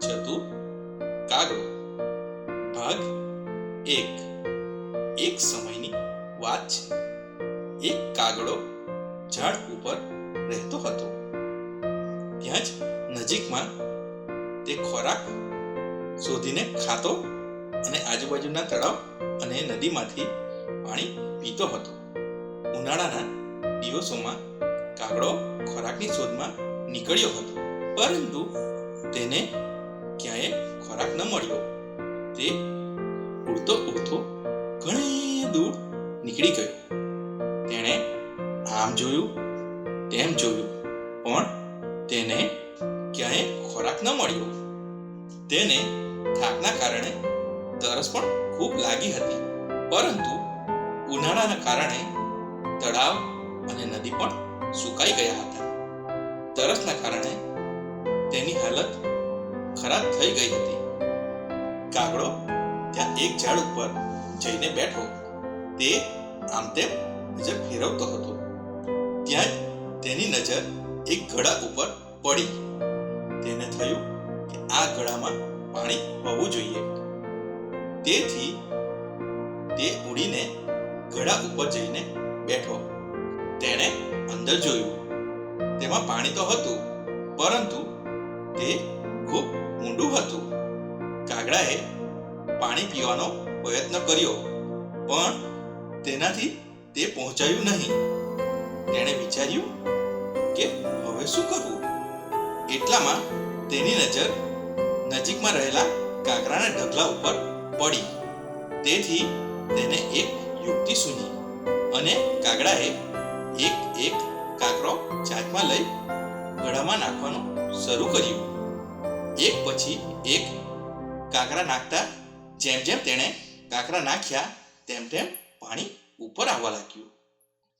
જતું કાગડો ભાગ એક એક સમયની વાત છે। એક કાગડો ઝાડ ઉપર રહેતો હતો ત્યાં જ નજીકમાં તે ખોરાક શોધીને ખાતો અને આજુબાજુના તળાવ અને નદીમાંથી પાણી પીતો હતો। ઉનાળાના દિવસોમાં કાગડો ખોરાકની શોધમાં નીકળ્યો હતો, પરંતુ તેને ક્યાંય ખોરાક ન મળ્યો. તે ઉડતો ઉડતો ઘણી દૂર નીકળી ગયો. તેણે આમ જોયું, તેમ જોયું, પણ તેને ક્યાંય ખોરાક ન મળ્યો. તેને થાકના કારણે તરસ પણ ખૂબ લાગી હતી. પરંતુ ઉનાળાના કારણે તળાવ અને નદી પણ સુકાઈ ગયા હતા. તરસના કારણે તેની હાલત ખરાબ થઈ ગઈ હતી. કાગડો ત્યાં એક ઝાડ ઉપર જઈને બેઠો. તે આમ તેમ નજર ફેરવતો હતો. ત્યાં તેની નજર એક ઘડા ઉપર પડી. તેને થયું કે આ ઘડામાં પાણી હોવું જોઈએ. તેથી તે ઉડીને ઘડા ઉપર જઈને બેઠો. તેણે અંદર જોયું. તેમાં પાણી તો હતું, પરંતુ તે ખૂબ ઊંડું હતું. કાગડાએ પાણી પીવાનો પ્રયત્ન કર્યો, પણ તેનાથી તે પહોંચાયું નહીં. તેણે વિચાર્યું કે હવે શું કરવું? એટલામાં તેની નજર નજીકમાં રહેલા કાગડાના ઢગલા ઉપર પડી. તેથી તેને એક યુક્તિ સૂઝી અને કાગડાએ એક એક કાકરો ચાકમાં લઈ ગળામાં નાખવાનું શરૂ કર્યું. એક પછી એક કાંકરા નાખતા, જેમ જેમ તેણે કાંકરા નાખ્યા, તેમ તેમ પાણી ઉપર આવવા લાગ્યું.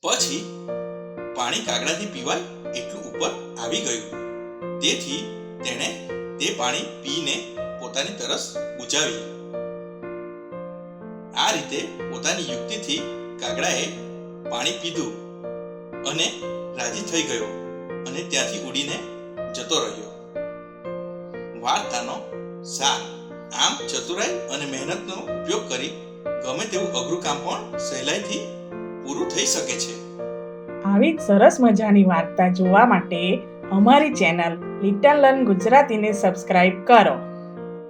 પછી પાણી કાગડાથી પીવાય એટલું ઉપર આવી ગયું. તેથી તેણે તે પાણી પીને પોતાની તરસ બુજાવી આ રીતે પોતાની યુક્તિથી કાગડાએ પાણી પીધું અને રાજી થઈ ગયો અને ત્યાંથી ઉડીને જતો રહ્યો. વાર્તાનો સાર. આમ ચતુરાઈ અને મહેનતનો ઉપયોગ કરી ગમે તેવું અઘરું કામ પણ સહેલાઈથી પૂરું થઈ શકે છે. આવી જ સરસ મજાની વાર્તા જોવા માટે અમારી ચેનલ લિટલ લર્ન ગુજરાતીને સબસ્ક્રાઇબ કરો.